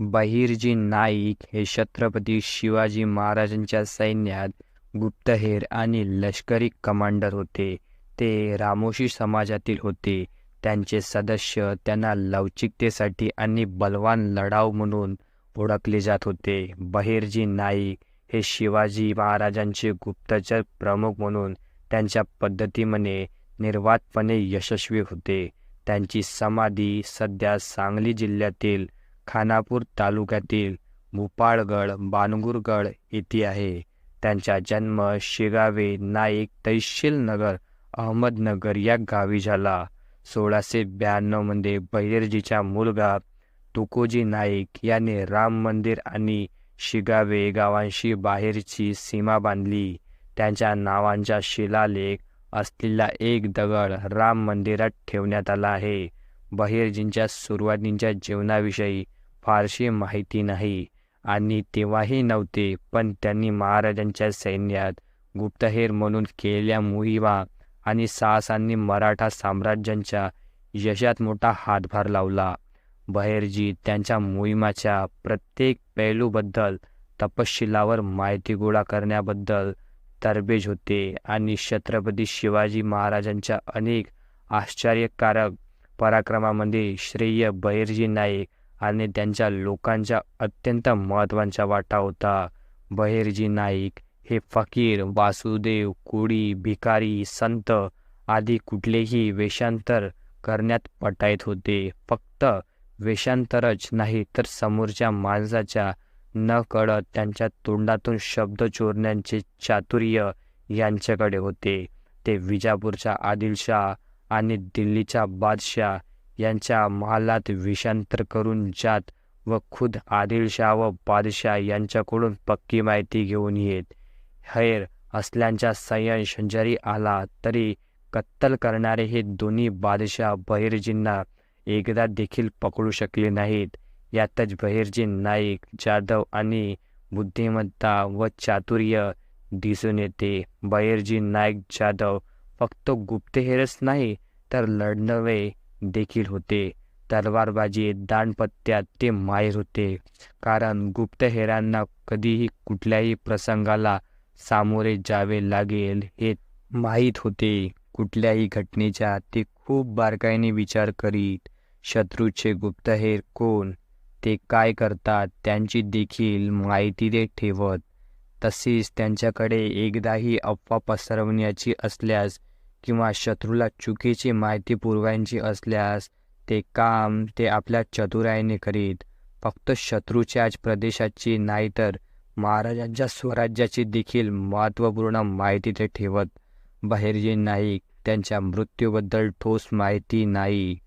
बहिर्जी नाईक हे छत्रपती शिवाजी महाराजांच्या सैन्यात गुप्तहेर आणि लष्करी कमांडर होते. ते रामोशी समाजातील होते. त्यांचे सदस्य त्यांना लवचिकतेसाठी आणि बलवान लढाऊ म्हणून ओळखले जात होते. बहिर्जी नाईक हे शिवाजी महाराजांचे गुप्तचर प्रमुख म्हणून त्यांच्या पद्धतीमध्ये निर्वातपणे यशस्वी होते. त्यांची समाधी सध्या सांगली जिल्ह्यातील खानापूर तालुक्यातील भूपाळगड बानगुरगड येथे आहे. त्यांचा जन्म शिगावे नाईक तैशीलनगर नगर अहमदनगर या गावी झाला. सोळाशे ब्याण्णवमध्ये बहिर्जीचा मुलगा तुकोजी नाईक याने राम मंदिर आणि शिगावे गावांशी बाहेरची सीमा बांधली. त्यांच्या नावांचा शिलालेख असलेला एक दगड राम मंदिरात ठेवण्यात आला आहे. बहिर्जींच्या सुरुवातींच्या जीवनाविषयी फारशी माहिती नाही आणि तेव्हाही नव्हते पण त्यांनी महाराजांच्या सैन्यात गुप्तहेर म्हणून केलेल्या मोहिमा आणि साहसांनी मराठा साम्राज्यांच्या यशात मोठा हातभार लावला. बहिर्जी त्यांच्या मोहिमाच्या प्रत्येक पैलूबद्दल तपशिलावर माहिती गोळा करण्याबद्दल तरबेज होते आणि छत्रपती शिवाजी महाराजांच्या अनेक आश्चर्यकारक पराक्रमामध्ये श्रेय बहिर्जी नाईक आणि त्यांच्या लोकांच्या अत्यंत महत्त्वाचा वाटा होता. बहिर्जी नाईक हे फकीर, वासुदेव, कोळी, भिकारी, संत आदी कुठलेही वेषांतर करण्यात पटायत होते. फक्त वेषांतरच नाही तर समोरच्या माणसाच्या नकळत त्यांच्या तोंडातून शब्द चोरण्याचे चातुर्य यांच्याकडे होते. ते विजापूरच्या आदिलशाह आणि दिल्लीच्या बादशाह यांच्या महालात विषांतर करून जात व खुद आदिलशाह व बादशाह यांच्याकडून पक्की माहिती घेऊन येत. हैर असल्यांचा संयश जरी आला तरी कत्तल करणारे हे दोन्ही बादशाह बहिर्जींना एकदा देखील पकडू शकले नाहीत. यातच बहिर्जी नाईक जाधव आणि बुद्धिमत्ता व चातुर्य दिसून येते. बहिर्जी नाईक जाधव फक्त गुप्तहेरच नाही तर लढणवे देखील होते. तलवारबाजी, दानपत्त्यात ते माहीर होते. कारण गुप्तहेरांना कधीही कुठल्याही प्रसंगाला सामोरे जावे लागेल हे माहीत होते. कुठल्याही घटनेचा ते खूप बारकाईने विचार करीत. शत्रूचे गुप्तहेर कोण, ते काय करतात त्यांची देखील माहिती ते ठेवत. तसेच त्यांच्याकडे एकदाही अफवा पसरवण्याची असल्यास किंवा शत्रूला चुकीची माहिती पुरवायची असल्यास ते काम ते आपल्या चतुराईने करीत. फक्त शत्रूच्याच प्रदेशाची नाही तर महाराजांच्या स्वराज्याची देखील महत्त्वपूर्ण माहिती ते ठेवत. बहिर्जी नाईक त्यांच्या मृत्यूबद्दल ठोस माहिती नाही.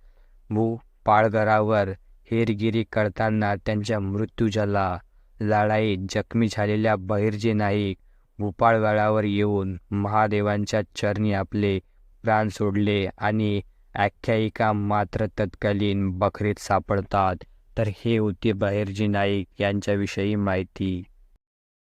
भूपाळगडावर हेरगिरी करताना त्यांच्या मृत्यू झाला. लढाईत जखमी झालेल्या बहिर्जी नाईक भूपाळगडावर येऊन महादेवांच्या चरणी आपले प्राण सोडले आणि आख्यायिका मात्र तत्कालीन बखरीत सापडतात. तर हे होती बहिर्जी नाईक यांच्याविषयी माहिती.